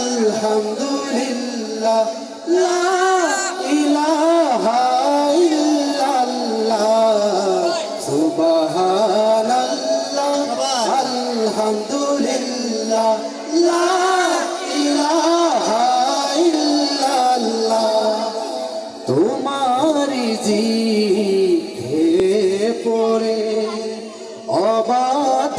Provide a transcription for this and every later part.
আলহামদুলিল্লাহ লা ইলাহা ইল্লাল্লাহ সুবহানাল্লাহ আলহামদুলিল্লাহ লা ইলাহা ইল্লাল্লাহ। তোমারি জি পড়ে অবাধ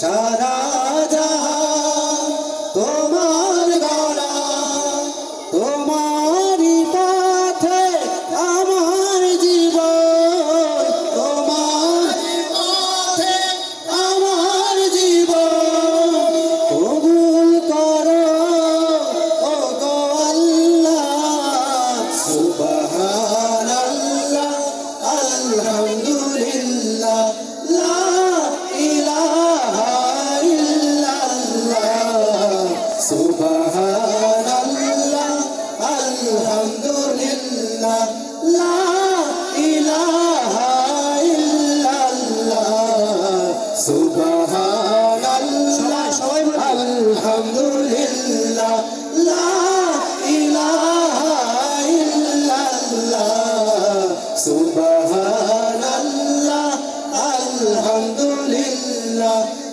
সারা জাহান, তোমার গড়া তোমারই পথে আমার জীবন, তোমার পথে আমার জীবন কবুল করো ও গো আল্লাহ, সুবহানাল্লাহ, আলহামদুলিল্লাহ।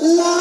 সুবহানাল্লাহ আলহামদুলিল্লাহ লা